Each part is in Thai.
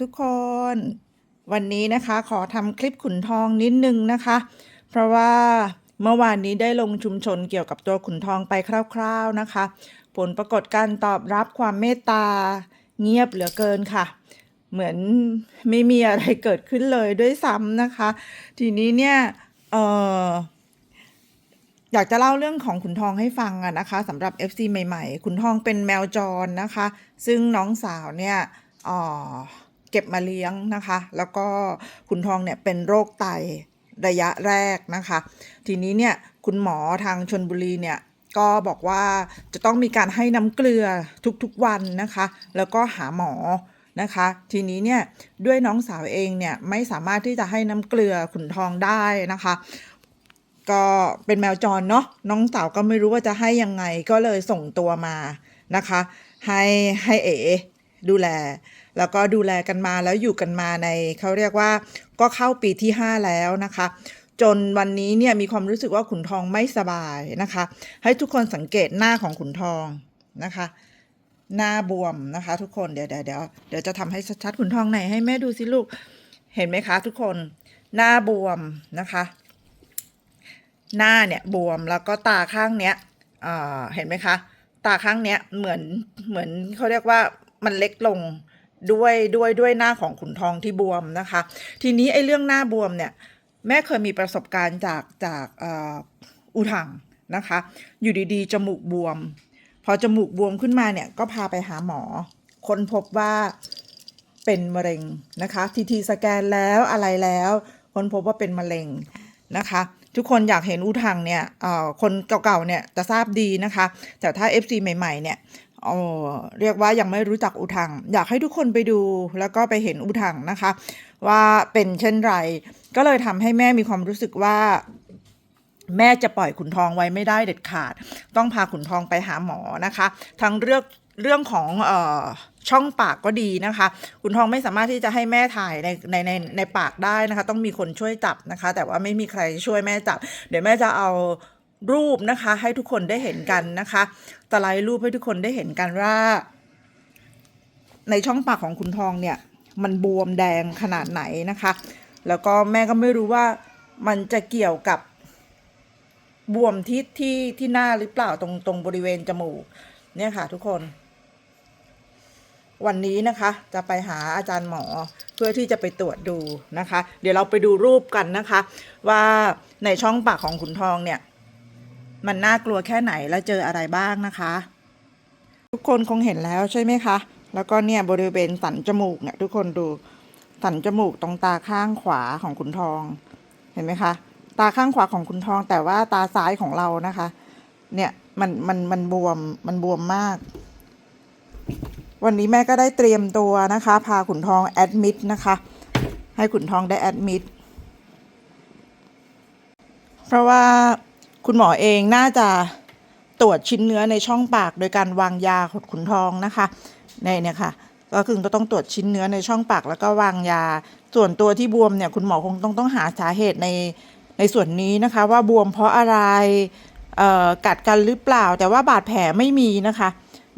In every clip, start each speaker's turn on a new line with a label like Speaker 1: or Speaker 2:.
Speaker 1: ทุกคน วันนี้นะคะขอทำคลิปขุนทองนิดนึงนะคะ เพราะว่าเมื่อวานนี้ได้ลงชุมชนเกี่ยวกับตัวขุนทองไปคร่าว ๆนะคะ ผลปรากฏการตอบรับความเมตตาเงียบเหลือเกินค่ะ เหมือนไม่มีอะไรเกิดขึ้นเลยด้วยซ้ำนะคะ ทีนี้เนี่ยเอออยากจะเล่าเรื่องของขุนทองให้ฟังอะนะคะสำหรับ FC ใหม่ ๆ ขุนทองเป็นแมวจรนะคะ ซึ่งน้องสาวเนี่ยอ่อ เก็บมาเลี้ยงนะคะ แล้วก็ขุนทองเนี่ยเป็นโรคไตระยะแรกนะคะ ทีนี้เนี่ยคุณหมอทางชนบุรีเนี่ยก็บอกว่าจะต้องมีการให้น้ำเกลือทุกๆวันนะคะ แล้วก็หาหมอนะคะ ทีนี้เนี่ยด้วยน้องสาวเองเนี่ยไม่สามารถที่จะให้น้ำเกลือขุนทองได้นะคะ ก็เป็นแมวจรเนาะน้องสาวก็ไม่รู้ว่าจะให้ยังไงก็เลยส่งตัวมานะคะ ให้ให้เอ ดูแล แล้วก็ดูแลกันมาแล้วอยู่กันมาในเขาเรียกว่าก็เข้าปีที่ 5 แล้วนะคะ จนวันนี้เนี่ยมีความรู้สึกว่าขุนทองไม่สบายนะคะ ให้ทุกคนสังเกตหน้าของขุนทองนะคะ หน้าบวมนะคะ ทุกคนเดี๋ยวเดี๋ยวเดี๋ยวเดี๋ยวจะทำให้ชัดๆขุนทองไหนให้แม่ดูสิลูกเห็นไหมคะ ทุกคนหน้าบวมนะคะ หน้าเนี่ยบวมแล้วก็ตาข้างเนี้ยเห็นไหมคะ ตาข้างเนี้ยเหมือนเหมือนเขาเรียกว่า มันเล็กลงด้วยด้วยด้วยหน้าของขุนทองที่บวมนะคะ ทีนี้ไอ้เรื่องหน้าบวมเนี่ยแม่เคยมีประสบการณ์จากจากอุทังนะคะ อยู่ดีๆ จมูกบวม พอจมูกบวมขึ้นมาเนี่ยก็พาไปหาหมอ ค้นพบว่าเป็นมะเร็งนะคะทีทีสแกนแล้วอะไรแล้ว ค้นพบว่าเป็นมะเร็งนะคะ ทุกคนอยากเห็นอุทังเนี่ยคนเก่าๆเนี่ยจะทราบดีนะคะ แต่ถ้า FC ใหม่ๆเนี่ย ออเรียกว่ายังไม่รู้จักอุทัง อยากให้ทุกคนไปดูแล้วก็ไปเห็นอุทังนะคะ ว่าเป็นเช่นไร ก็เลยทำให้แม่มีความรู้สึกว่า แม่จะปล่อยขุนทองไว้ไม่ได้เด็ดขาด ต้องพาขุนทองไปหาหมอนะคะ ทั้งเรื่องเรื่องของเออช่องปากก็ดีนะคะขุนทองไม่สามารถที่จะให้แม่ถ่ายในในในในปากได้นะคะ ต้องมีคนช่วยจับนะคะ แต่ว่าไม่มีใครช่วยแม่จับ เดี๋ยวแม่จะเอา รูปนะคะให้ทุกคนได้เห็นกันนะคะสไลด์รูปให้ทุกคนได้เห็นกันว่า ในช่องปากของคุณทองเนี่ย มันบวมแดงขนาดไหนนะคะ แล้วก็แม่ก็ไม่รู้ว่ามันจะเกี่ยวกับบวมที่ที่ที่หน้าหรือเปล่าตรงตรงบริเวณจมูก เนี่ยค่ะทุกคน วันนี้นะคะ จะไปหาอาจารย์หมอเพื่อที่จะไปตรวจดูนะคะ เดี๋ยวเราไปดูรูปกันนะคะ ว่าในช่องปากของขุนทองเนี่ย มันน่ากลัวแค่ไหนและเจออะไรบ้างนะคะ ทุกคนคงเห็นแล้วใช่ไหมคะ แล้วก็เนี่ยบริเวณสันจมูกเนี่ยทุกคนดูสันจมูกตรงตาข้างขวาของขุนทอง เห็นไหมคะ ตาข้างขวาของขุนทอง แต่ว่าตาซ้ายของเรานะคะ เนี่ยมันมันมันบวมมันบวมมาก วันนี้แม่ก็ได้เตรียมตัวนะคะ พาขุนทองแอดมิดนะคะ ให้ขุนทองได้แอดมิดเพราะว่า คุณหมอเองน่าจะตรวจชิ้นเนื้อในช่องปากโดยการวางยาขดขุนทองนะคะในเนี่ยค่ะก็คือก็ต้องตรวจชิ้นเนื้อในช่องปากแล้วก็วางยา ส่วนตัวที่บวมเนี่ยคุณหมอคงต้องต้องหาสาเหตุในในส่วนนี้นะคะ ว่าบวมเพราะอะไรกัดกันหรือเปล่า แต่ว่าบาดแผลไม่มีนะคะ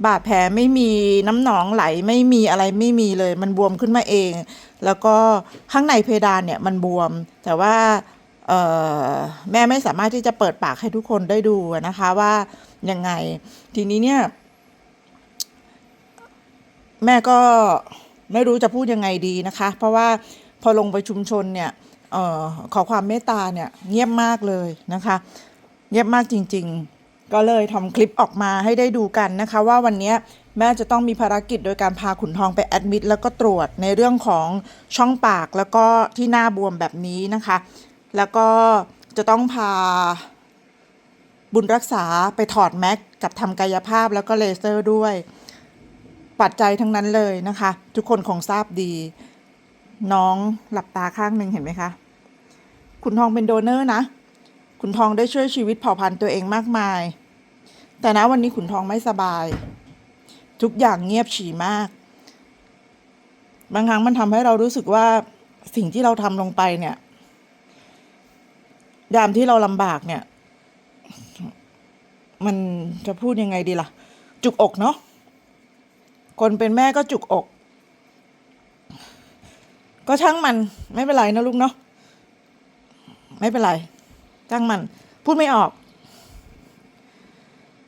Speaker 1: บาดแผลไม่มีน้ำหนองไหลไม่มีอะไรไม่มีเลย มันบวมขึ้นมาเอง แล้วก็ข้างในเพดานเนี่ยมันบวมแต่ว่า แม่ไม่สามารถที่จะเปิดปากให้ทุกคนได้ดูนะคะว่ายังไง ทีนี้เนี่ย แม่ก็ไม่รู้จะพูดยังไงดีนะคะ เพราะว่าพอลงไปชุมชนเนี่ยออขอความเมตตาเนี่ยเงียบมากเลยนะคะ เงียบมากจริง ๆ ก็เลยทำคลิปออกมาให้ได้ดูกันนะคะ ว่าวันนี้แม่จะต้องมีภารกิจโดยการพาขุนทองไปแอดมิดแล้วก็ตรวจในเรื่องของช่องปากแล้วก็ที่หน้าบวมแบบนี้นะคะ แล้วก็จะต้องพาบุญรักษาไปถอดแม็กกับทำกายภาพแล้วก็เลเซอร์ด้วย ปัจจัยทั้งนั้นเลยนะคะ ทุกคนคงทราบดี น้องหลับตาข้างหนึ่งเห็นไหมคะ คุณทองเป็นโดเนอร์นะ คุณทองได้ช่วยชีวิตเผ่าพันธุ์ตัวเองมากมาย แต่นะวันนี้ขุนทองไม่สบาย ทุกอย่างเงียบฉี่มาก บางครั้งมันทำให้เรารู้สึกว่าสิ่งที่เราทำลงไปเนี่ย ยามที่เราลำบากเนี่ย มันจะพูดยังไงดีล่ะ จุกอกเนาะคนเป็นแม่ก็จุกอก ก็ช่างมันไม่เป็นไรนะลูกเนาะไม่เป็นไรช่างมัน พูดไม่ออก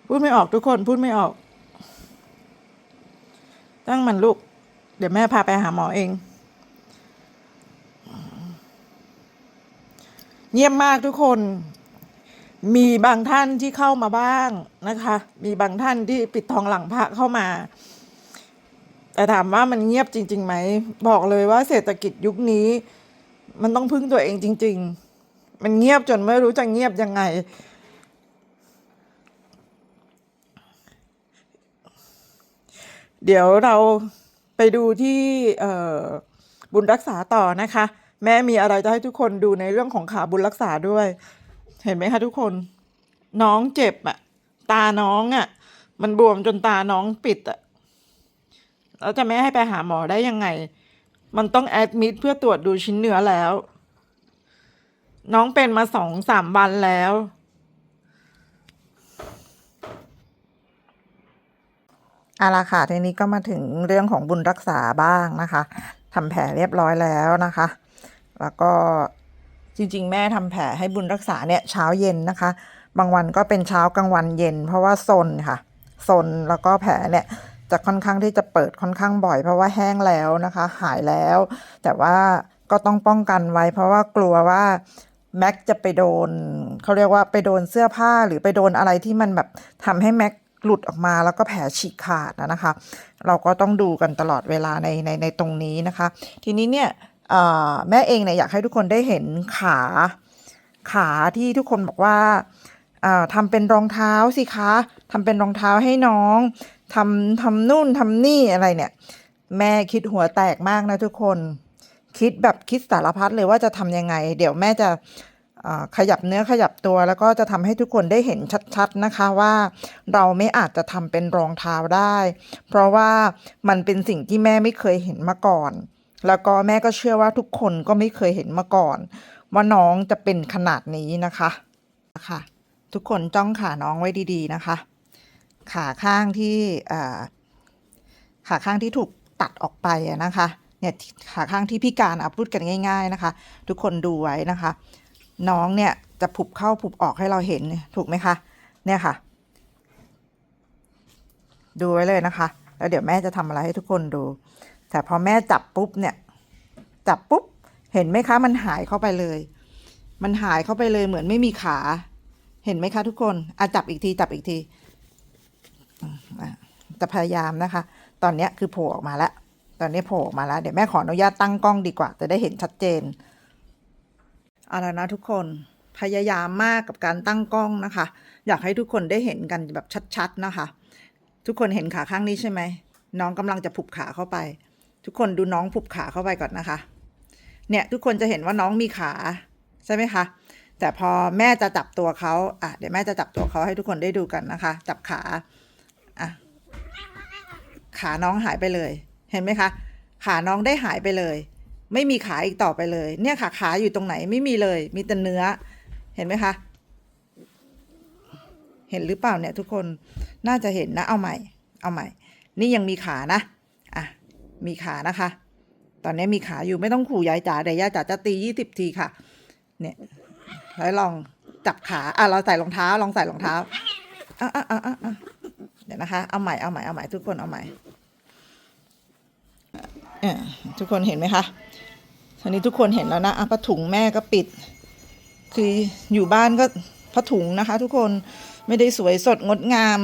Speaker 1: พูดไม่ออกทุกคนพูดไม่ออกช่างมันลูก เดี๋ยวแม่พาไปหาหมอเอง เงียบมากทุกคน มีบางท่านที่เข้ามาบ้างนะคะ มีบางท่านที่ปิดทองหลังพระเข้ามา แต่ถามว่ามันเงียบจริงๆไหม บอกเลยว่าเศรษฐกิจยุคนี้ มันต้องพึ่งตัวเองจริง ๆ มันเงียบจนไม่รู้จะเงียบยังไงเดี๋ยวเราไปดูที่บุญรักษาต่อนะคะ แม่มีอะไรจะให้ทุกคนดูในเรื่องของขาบุญรักษาด้วย เห็นไหมคะทุกคน น้องเจ็บอะตาน้องอะมันบวมจนตาน้องปิดอะแล้วจะไม่ให้ไปหาหมอได้ยังไง มันต้องแอดมิดเพื่อตรวจดูชิ้นเนื้อแล้ว น้องเป็นมาสองสามวันแล้ว อาละค่ะทีนี้ก็มาถึงเรื่องของบุญรักษาบ้างนะคะทำแผลเรียบร้อยแล้วนะคะ แล้วก็จริง ๆ แม่ทำแผลให้บุญรักษาเนี่ยเช้าเย็นนะคะ บางวันก็เป็นเช้ากลางวันเย็น เพราะว่าซนค่ะซนแล้วก็แผลเนี่ยจะค่อนข้างที่จะเปิดค่อนข้างบ่อย เพราะว่าแห้งแล้วนะคะ หายแล้ว แต่ว่าก็ต้องป้องกันไว้ เพราะว่ากลัวว่าแม็กจะไปโดนเขาเรียกว่าไปโดนเสื้อผ้าหรือไปโดนอะไรที่มันแบบทำให้แม็กหลุดออกมาแล้วก็แผลฉีกขาดนะคะ เราก็ต้องดูกันตลอดเวลาในในในตรงนี้นะคะ ทีนี้เนี่ย แม่เองเนี่ยอยากให้ทุกคนได้เห็นขาขาที่ทุกคนบอกว่าทำเป็นรองเท้าสิคะทำเป็นรองเท้าให้น้องทำทำนู่นทำนี่อะไรเนี่ย แม่คิดหัวแตกมากนะทุกคน คิดแบบคิดสารพัดเลยว่าจะทำยังไง เดี๋ยวแม่จะขยับเนื้อขยับตัวแล้วก็จะทำให้ทุกคนได้เห็นชัดๆนะคะว่าเราไม่อาจจะทำเป็นรองเท้าได้ เพราะว่ามันเป็นสิ่งที่แม่ไม่เคยเห็นมาก่อน แล้วก็แม่ก็เชื่อว่าทุกคนก็ไม่เคยเห็นมาก่อน ว่าน้องจะเป็นขนาดนี้นะคะค่ะ ทุกคนจ้องขาน้องไว้ดีๆนะคะ ขาข้างที่ขาข้างที่ถูกตัดออกไปนะคะเนี่ยขาข้างที่พิการอะพูดกันง่าย ๆนะคะ ทุกคนดูไว้นะคะ น้องเนี่ยจะผุบเข้าผุบออกให้เราเห็นถูกไหมคะเนี่ยค่ะ ดูไว้เลยนะคะ แล้วเดี๋ยวแม่จะทำอะไรให้ทุกคนดู แต่พอแม่จับปุ๊บเนี่ย จับปุ๊บ เห็นไหมคะ มันหายเข้าไปเลย มันหายเข้าไปเลยเหมือนไม่มีขา เห็นไหมคะ ทุกคนอะจับอีกที จับอีกทีจะพยายามนะคะ ตอนนี้คือโผล่ออกมาแล้ว ตอนนี้โผล่ออกมาแล้ว เดี๋ยวแม่ขออนุญาตตั้งกล้องดีกว่า จะได้เห็นชัดเจนเอาละนะทุกคน พยายามมากกับการตั้งกล้องนะคะ อยากให้ทุกคนได้เห็นกันแบบชัดๆนะคะ ทุกคนเห็นขาข้างนี้ใช่ไหม น้องกำลังจะผุบขาเข้าไป ทุกคนดูน้องผุบขาเข้าไปก่อนนะคะ เนี่ยทุกคนจะเห็นว่าน้องมีขาใช่ไหมคะ แต่พอแม่จะจับตัวเขาอะเดี๋ยวแม่จะจับตัวเขาให้ทุกคนได้ดูกันนะคะ จับขาอะขาน้องหายไปเลย เห็นไหมคะ ขาน้องได้หายไปเลย ไม่มีขาอีกต่อไปเลย เนี่ยค่ะขาอยู่ตรงไหนไม่มีเลย มีแต่เนื้อ เห็นไหมคะ เห็นหรือเปล่าเนี่ยทุกคนน่าจะเห็นนะเอาใหม่ เอาใหม่ นี่ยังมีขานะ มีขานะคะ ตอนนี้มีขาอยู่ไม่ต้องขู่ยายจ๋าเดี๋ยวยายจ๋าจะตียี่สิบทีค่ะ เนี่ยแล้วลองจับขาอะเราใส่รองเท้า ลองใส่รองเท้าอะอะอะอะอะเดี๋ยวนะคะ เอาใหม่เอาใหม่เอาใหม่ทุกคนเอาใหม่เอ่อทุกคนเห็นไหมคะทีนี้ทุกคนเห็นแล้วนะอะผ้าถุงแม่ก็ปิด คืออยู่บ้านก็ผ้าถุงนะคะ ทุกคนไม่ได้สวยสดงดงาม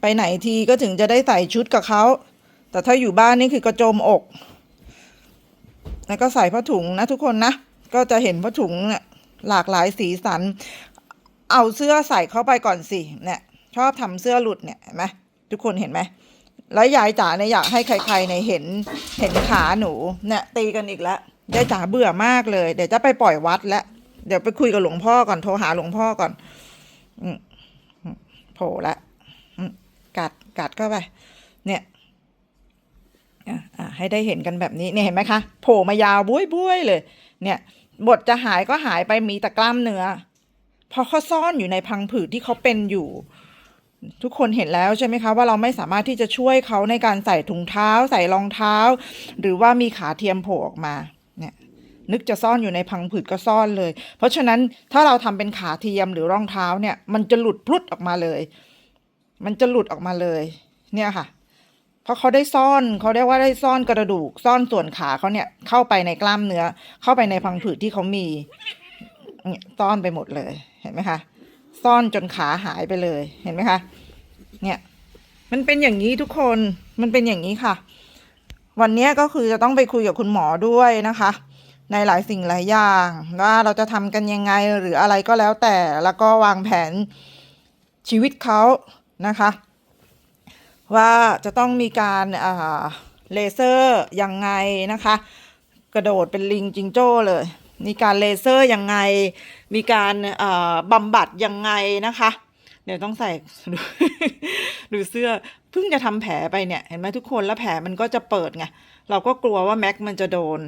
Speaker 1: ไปไหนทีก็ถึงจะได้ใส่ชุดกับเขา แต่ถ้าอยู่บ้านนี่คือกระโจมอก แล้วก็ใส่ผ้าถุงนะทุกคนนะ ก็จะเห็นผ้าถุงเนี่ยหลากหลายสีสัน เอาเสื้อใส่เข้าไปก่อนสิ เนี่ย ชอบทำเสื้อหลุดเนี่ยเห็นไหมทุกคนเห็นไหม แล้วยายจ๋าเนี่ยอยากให้ใครๆเนี่ยเห็นเห็นขาหนูเนี่ยตีกันอีกแล้วยายจ๋าเบื่อมากเลย เดี๋ยวจะไปปล่อยวัดแล้วเดี๋ยวไปคุยกับหลวงพ่อก่อนโทรหาหลวงพ่อก่อนอืโผล่ละกัดกัดเข้าไป เนี่ย ให้ได้เห็นกันแบบนี้เนี่ยเห็นไหมคะโผล่มายาวบุ้ยบุ้ยเลย เนี่ย บทจะหายก็หายไปมีแต่กล้ามเนื้อพราะเขาซ่อนอยู่ในพังผืดที่เขาเป็นอยู่ ทุกคนเห็นแล้วใช่ไหมคะว่าเราไม่สามารถที่จะช่วยเขาในการใส่ถุงเท้า ใส่รองเท้า หรือว่ามีขาเทียมโผล่ออกมาเนี่ยนึกจะซ่อนอยู่ในพังผืดก็ซ่อนเลย เพราะฉะนั้นถ้าเราทำเป็นขาเทียมหรือรองเท้าเนี่ย มันจะหลุดพลุดออกมาเลย มันจะหลุดออกมาเลย เนี่ยค่ะ เพราะเขาได้ซ่อนเขาเรียกว่าได้ซ่อนกระดูกซ่อนส่วนขาเขาเนี่ยเข้าไปในกล้ามเนื้อ เข้าไปในพังผืดที่เขามีซ่อนไปหมดเลยเห็นไหมคะซ่อนจนขาหายไปเลยเห็นไหมคะ เนี่ย มันเป็นอย่างนี้ทุกคนมันเป็นอย่างนี้ค่ะ วันนี้ก็คือจะต้องไปคุยกับคุณหมอด้วยนะคะ ในหลายสิ่งหลายอย่างว่าเราจะทำกันยังไงหรืออะไรก็แล้วแต่แล้วก็วางแผนชีวิตเขานะคะ ว่าจะต้องมีการเลเซอร์ยังไงนะคะ กระโดดเป็นลิงจิงโจ้เลย มีการเลเซอร์ยังไง มีการบำบัดยังไงนะคะเดี๋ยวต้องใส่ดูดูเสื้อเพิ่งจะทำแผลไปเนี่ยเห็นไหมทุกคนแล้วแผลมันก็จะเปิดไงเราก็กลัวว่าแม็กมันจะโดน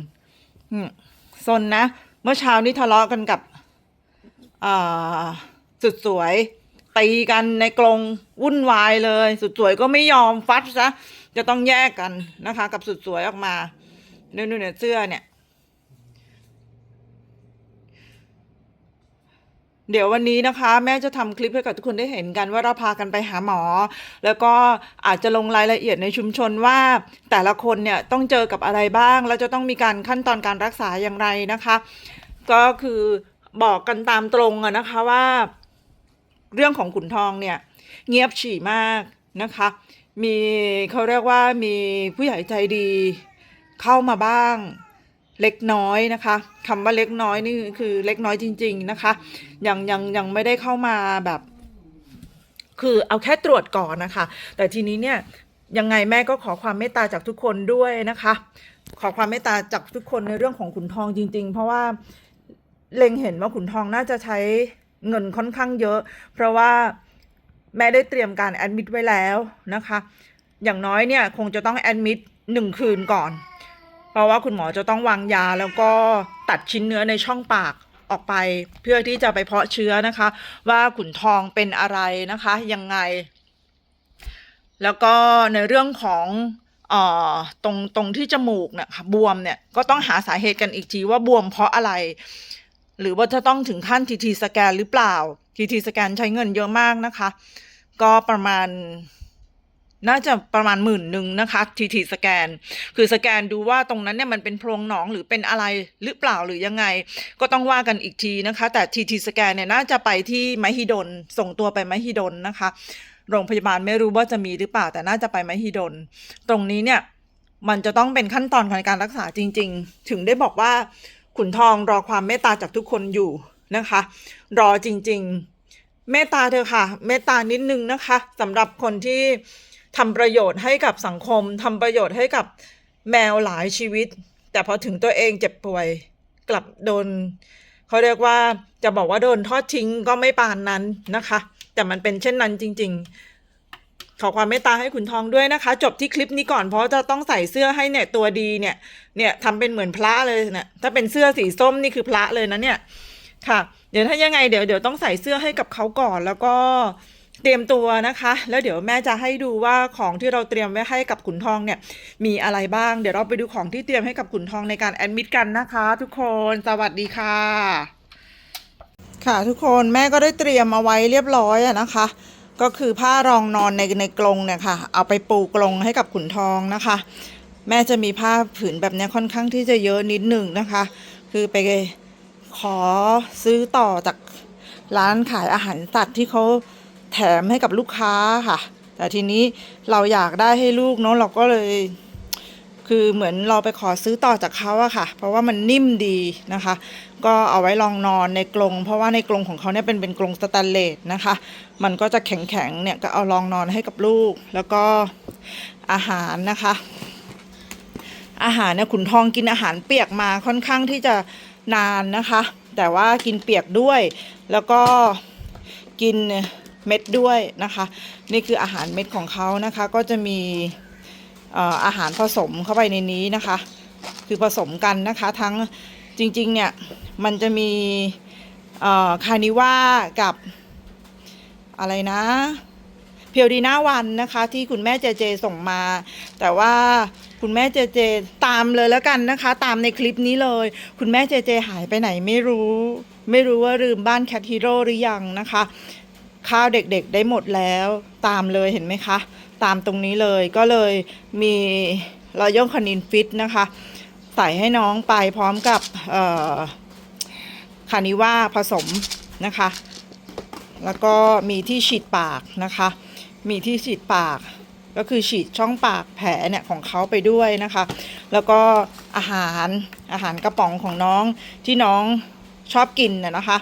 Speaker 1: ซนนะ เมื่อเช้านี้ทะเลาะกันกับสุดสวย ตีกันในกรงวุ่นวายเลย สุดสวยก็ไม่ยอมฟัดซะจะต้องแยกกันนะคะ กับสุดสวยออกมาเนี่ยเนี่ยเสื้อเนี่ย เดี๋ยววันนี้นะคะ แม่จะทำคลิปให้กับทุกคนได้เห็นกันว่าเราพากันไปหาหมอ แล้วก็อาจจะลงรายละเอียดในชุมชนว่า แต่ละคนเนี่ยต้องเจอกับอะไรบ้าง แล้วจะต้องมีการขั้นตอนการรักษาอย่างไรนะคะ ก็คือบอกกันตามตรงอะนะคะว่า เรื่องของขุนทองเนี่ยเงียบฉี่มากนะคะ มีเขาเรียกว่ามีผู้ใหญ่ใจดีเข้ามาบ้างเล็กน้อยนะคะคำว่าเล็กน้อยนี่คือเล็กน้อยจริง ๆนะคะ ยังยังยังไม่ได้เข้ามาแบบ คือเอาแค่ตรวจก่อนนะคะ แต่ทีนี้เนี่ยยังไงแม่ก็ขอความเมตตาจากทุกคนด้วยนะคะ ขอความเมตตาจากทุกคนในเรื่องของขุนทองจริง ๆ เพราะว่าเล็งเห็นว่าขุนทองน่าจะใช้ เงินค่อนข้างเยอะ เพราะว่าแม่ได้เตรียมการแอดมิดไว้แล้วนะคะ อย่างน้อยเนี่ยคงจะต้องแอดมิดหนึ่งคืนก่อน เพราะว่าคุณหมอจะต้องวางยาแล้วก็ตัดชิ้นเนื้อในช่องปากออกไปเพื่อที่จะไปเพาะเชื้อนะคะ ว่าขุนทองเป็นอะไรนะคะ ยังไง แล้วก็ในเรื่องของออตรงตรงที่จมูกเนี่ยบวมเนี่ยก็ต้องหาสาเหตุกันอีกทีว่าบวมเพราะอะไร หรือว่าจะต้องถึงขั้นทีทีสแกนหรือเปล่าทีทีสแกนใช้เงินเยอะมากนะคะ ก็ประมาณน่าจะประมาณหมื่นหนึ่งนะคะทีทีสแกน คือสแกนดูว่าตรงนั้นเนี่ยมันเป็นโพรงหนองหรือเป็นอะไรหรือเปล่าหรือยังไง ก็ต้องว่ากันอีกทีนะคะ แต่ทีทีสแกนเนี่ยน่าจะไปที่มหิดลส่งตัวไปมหิดลนะคะ โรงพยาบาลไม่รู้ว่าจะมีหรือเปล่าแต่น่าจะไปมหิดลตรงนี้เนี่ยมันจะต้องเป็นขั้นตอนของการรักษาจริง ๆ ถึงได้บอกว่า ขุนทองรอความเมตตาจากทุกคนอยู่นะคะ รอจริง ๆ เมตตาเธอค่ะ เมตตานิดนึงนะคะสำหรับคนที่ทำประโยชน์ให้กับสังคมทำประโยชน์ให้กับแมวหลายชีวิต แต่พอถึงตัวเองเจ็บป่วย กลับโดนเขาเรียกว่าจะบอกว่าโดนทอดทิ้งก็ไม่ปานนั้นนะคะ แต่มันเป็นเช่นนั้นจริง ๆ ขอความเมตตาให้ขุนทองด้วยนะคะ จบที่คลิปนี้ก่อนเพราะจะต้องใส่เสื้อให้เนี่ยตัวดีเนี่ยเนี่ยทำเป็นเหมือนพระเลยเนี่ยถ้าเป็นเสื้อสีส้มนี่คือพระเลยนะเนี่ยค่ะ เดี๋ยวถ้ายังไงเดี๋ยวเดี๋ยวต้องใส่เสื้อให้กับเขาก่อนแล้วก็เตรียมตัวนะคะ แล้วเดี๋ยวแม่จะให้ดูว่าของที่เราเตรียมไว้ให้กับขุนทองเนี่ย มีอะไรบ้างเดี๋ยวเราไปดูของที่เตรียมให้กับขุนทองในการแอดมิดกันนะคะ ทุกคนสวัสดีค่ะ ค่ะทุกคนแม่ก็ได้เตรียมเอาไว้เรียบร้อยนะคะ ก็คือผ้ารองนอนในในกรงเนี่ยค่ะ เอาไปปูกรงให้กับขุนทองนะคะ แม่จะมีผ้าผืนแบบนี้ค่อนข้างที่จะเยอะนิดหนึ่งนะคะ คือไปขอซื้อต่อจากร้านขายอาหารสัตว์ที่เขาแถมให้กับลูกค้าค่ะ แต่ทีนี้เราอยากได้ให้ลูกเนาะเราก็เลย คือเหมือนเราไปขอซื้อต่อจากเขาอะค่ะ เพราะว่ามันนิ่มดีนะคะ ก็เอาไว้ลองนอนในกรงเพราะว่าในกรงของเขาเนี่ยเป็นเป็นกรงสแตนเลสนะคะ มันก็จะแข็งๆเนี่ยก็เอาลองนอนให้กับลูก แล้วก็อาหารนะคะ อาหารเนี่ยขุนทองกินอาหารเปียกมาค่อนข้างที่จะนานนะคะ แต่ว่ากินเปียกด้วย แล้วก็กินเม็ดด้วยนะคะ นี่คืออาหารเม็ดของเขานะคะ ก็จะมี อาหารผสมเข้าไปในนี้นะคะ คือผสมกันนะคะทั้งจริงๆเนี่ยมันจะมีคานิว่ากับอะไรนะเพียวดีน่าวันนะคะ ที่คุณแม่เจเจส่งมา แต่ว่าคุณแม่เจเจตามเลยแล้วกันนะคะ ตามในคลิปนี้เลย คุณแม่เจเจหายไปไหนไม่รู้ ไม่รู้ว่าลืมบ้านแคทฮีโร่หรือยังนะคะ ข้าวเด็กๆได้หมดแล้วตามเลยเห็นไหมคะ ตามตรงนี้เลยก็เลยมีรอยย่งคานินฟิตนะคะ ใส่ให้น้องไปพร้อมกับคานิว่าผสมนะคะ แล้วก็มีที่ฉีดปากนะคะ มีที่ฉีดปากก็คือฉีดช่องปากแผลเนี่ยของเขาไปด้วยนะคะ แล้วก็อาหารอาหารกระป๋องของน้องที่น้องชอบกินน่ะนะคะ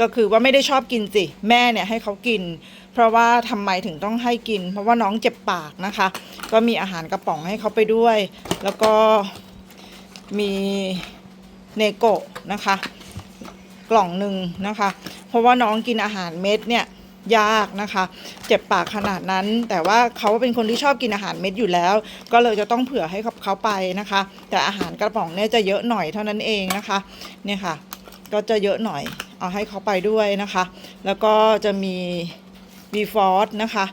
Speaker 1: ก็คือว่าไม่ได้ชอบกินสิ แม่เนี่ยให้เขากิน เพราะว่าทำไมถึงต้องให้กิน เพราะว่าน้องเจ็บปากนะคะ ก็มีอาหารกระป๋องให้เขาไปด้วย แล้วก็มีเนโกะนะคะ กล่องหนึ่งนะคะ เพราะว่าน้องกินอาหารเม็ดเนี่ยยากนะคะ เจ็บปากขนาดนั้น แต่ว่าเขาเป็นคนที่ชอบกินอาหารเม็ดอยู่แล้ว ก็เลยจะต้องเผื่อให้เขาเขาไปนะคะ แต่อาหารกระป๋องเนี่ยจะเยอะหน่อยเท่านั้นเองนะคะ เนี่ยค่ะ ก็จะเยอะหน่อย เอาให้เขาไปด้วยนะคะ แล้วก็จะมี วีฟอสนะคะ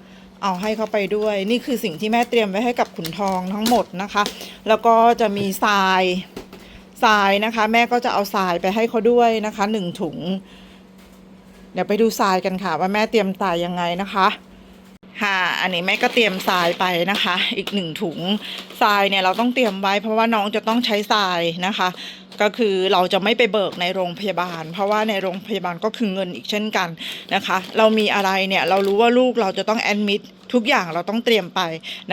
Speaker 1: เอาให้เขาไปด้วย นี่คือสิ่งที่แม่เตรียมไว้ให้กับขุนทองทั้งหมดนะคะ แล้วก็จะมีทรายทรายนะคะ แม่ก็จะเอาทรายไปให้เขาด้วยนะคะหนึ่งถุง เดี๋ยวไปดูทรายกันค่ะ ว่าแม่เตรียมทรายยังไงนะคะ ค่ะอันนี้แม่ก็เตรียมทรายไปนะคะ อีกหนึ่งถุงทรายเนี่ยเราต้องเตรียมไว้เพราะว่าน้องจะต้องใช้ทรายนะคะ ก็คือเราจะไม่ไปเบิกในโรงพยาบาล เพราะว่าในโรงพยาบาลก็คือเงินอีกเช่นกันนะคะ เรามีอะไรเนี่ยเรารู้ว่าลูกเราจะต้องแอดมิด ทุกอย่างเราต้องเตรียมไป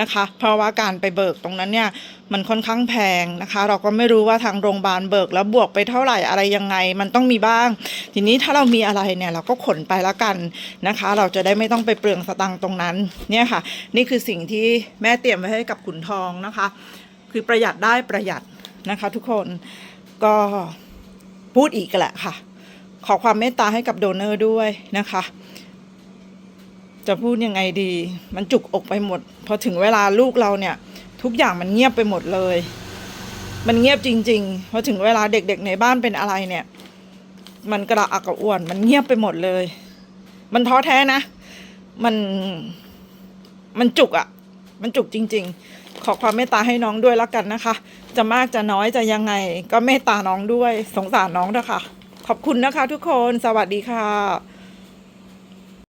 Speaker 1: นะคะ เพราะว่าการไปเบิกตรงนั้นเนี่ยมันค่อนข้างแพงนะคะ เราก็ไม่รู้ว่าทางโรงพยาบาลเบิกแล้วบวกไปเท่าไหร่อะไรยังไง มันต้องมีบ้าง ทีนี้ถ้าเรามีอะไรเนี่ยเราก็ขนไปละกันนะคะ เราจะได้ไม่ต้องไปเปลืองสตังค์ตรงนั้นเนี่ยค่ะ นี่คือสิ่งที่แม่เตรียมไว้ให้กับขุนทองนะคะ คือประหยัดได้ประหยัดนะคะทุกคนก็พูดอีกแหละค่ะ ขอความเมตตาให้กับโดเนอร์ด้วยนะคะ จะพูดยังไงดี มันจุกอกไปหมด พอถึงเวลาลูกเราเนี่ย ทุกอย่างมันเงียบไปหมดเลย มันเงียบจริงๆ พอถึงเวลาเด็กๆในบ้านเป็นอะไรเนี่ย มันกระอักกระอ่วน มันเงียบไปหมดเลย มันท้อแท้นะ มัน มันจุกอะ่ะ มันจุกจริง ๆ ขอความเมตตาให้น้องด้วยแล้วกันนะคะ จะมากจะน้อยจะยังไง ก็เมตตาน้องด้วย สงสารน้องนะคะขอบคุณนะคะ ทุกคน สวัสดีค่ะ